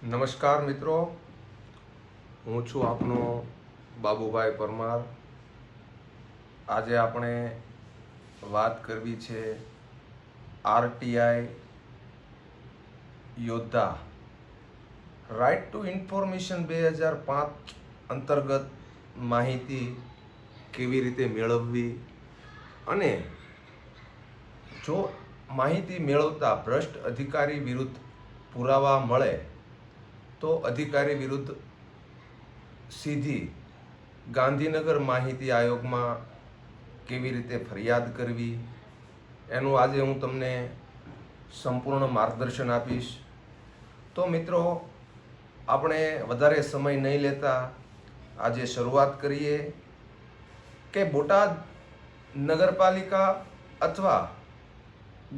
નમસ્કાર મિત્રો. હું છું આપનો બાબુભાઈ પરમાર. આજે આપણે વાત કરવી છે આરટીઆઈ યોદ્ધા. રાઇટ ટુ ઇન્ફોર્મેશન બે હજાર પાંચ અંતર્ગત માહિતી કેવી રીતે મેળવવી અને જો માહિતી મેળવતા ભ્રષ્ટ અધિકારી વિરુદ્ધ પુરાવા મળે તો અધિકારી વિરુદ્ધ સીધી ગાંધીનગર માહિતી આયોગમાં કેવી રીતે ફરિયાદ કરવી, એનું આજે હું તમને સંપૂર્ણ માર્ગદર્શન આપીશ. તો મિત્રો, આપણે વધારે સમય નહીં લેતા આજે શરૂઆત કરીએ કે બોટાદ નગરપાલિકા અથવા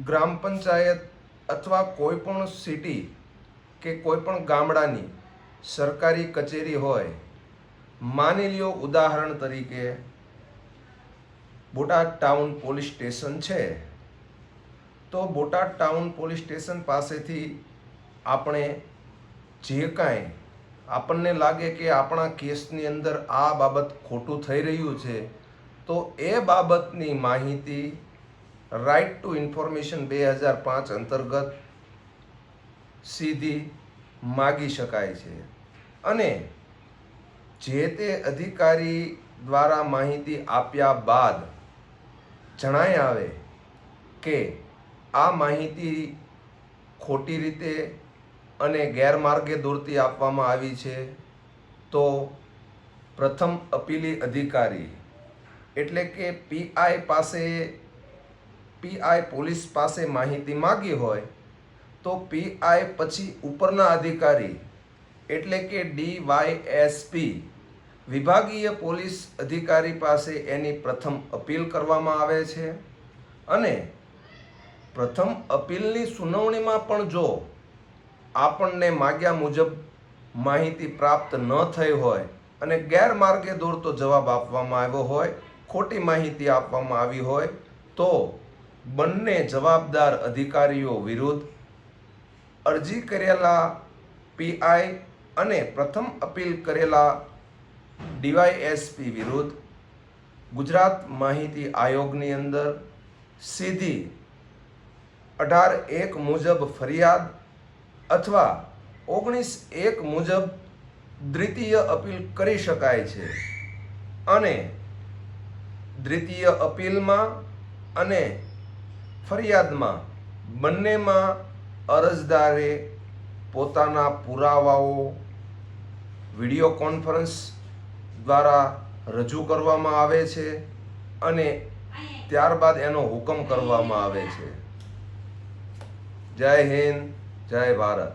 ગ્રામ પંચાયત અથવા કોઈપણ સિટી કે કોઈ પણ ગામડાની સરકારી કચેરી હોય, માની લ્યો ઉદાહરણ તરીકે બોટાદ ટાઉન પોલીસ સ્ટેશન છે, તો બોટાદ ટાઉન પોલીસ સ્ટેશન પાસેથી આપણે જે કાંઈ આપણને લાગે કે આપણા કેસની અંદર આ બાબત ખોટું થઈ રહ્યું છે, તો એ બાબતની માહિતી રાઇટ ટુ ઇન્ફોર્મેશન બે હજાર પાંચ અંતર્ગત સીધી માગી શકાય છે. અને જે તે અધિકારી દ્વારા માહિતી આપ્યા બાદ જણાય આવે કે આ માહિતી ખોટી રીતે અને ગેરમાર્ગે દોરતી આપવામાં આવી છે, તો પ્રથમ અપીલી અધિકારી એટલે કે પીઆઈ પાસે પીઆઈ પોલીસ પાસે માહિતી માગી હોય તો પીઆઈ પછી ઉપરના અધિકારી, એટલે કે ડીવાયએસપી વિભાગીય પોલીસ અધિકારી પાસે એની પ્રથમ અપીલ કરવામાં આવે છે. અને પ્રથમ અપીલની સુનાવણીમાં પણ જો આપણને માગ્યા મુજબ માહિતી પ્રાપ્ત ન થઈ હોય અને ગેરમાર્ગે દોરતો જવાબ આપવામાં આવ્યો હોય, ખોટી માહિતી આપવામાં આવી હોય, તો બંને જવાબદાર અધિકારીઓ વિરુદ્ધ અરજી કરેલા પીઆઈ અને પ્રથમ અપીલ કરેલા ડીવાયએસપી વિરુદ્ધ ગુજરાત માહિતી આયોગની અંદર સીધી અઢાર એક મુજબ ફરિયાદ અથવા ઓગણીસ એક મુજબ દ્વિતીય અપીલ કરી શકાય છે. અને દ્વિતીય અપીલમાં અને ફરિયાદમાં બંનેમાં અરજદારે પોતાના પુરાવાઓ વીડિયો કોન્ફરન્સ દ્વારા રજૂ કરવામાં આવે છે અને ત્યારબાદ એનો હુકમ કરવામાં આવે છે. જય હિન્દ, જય ભારત.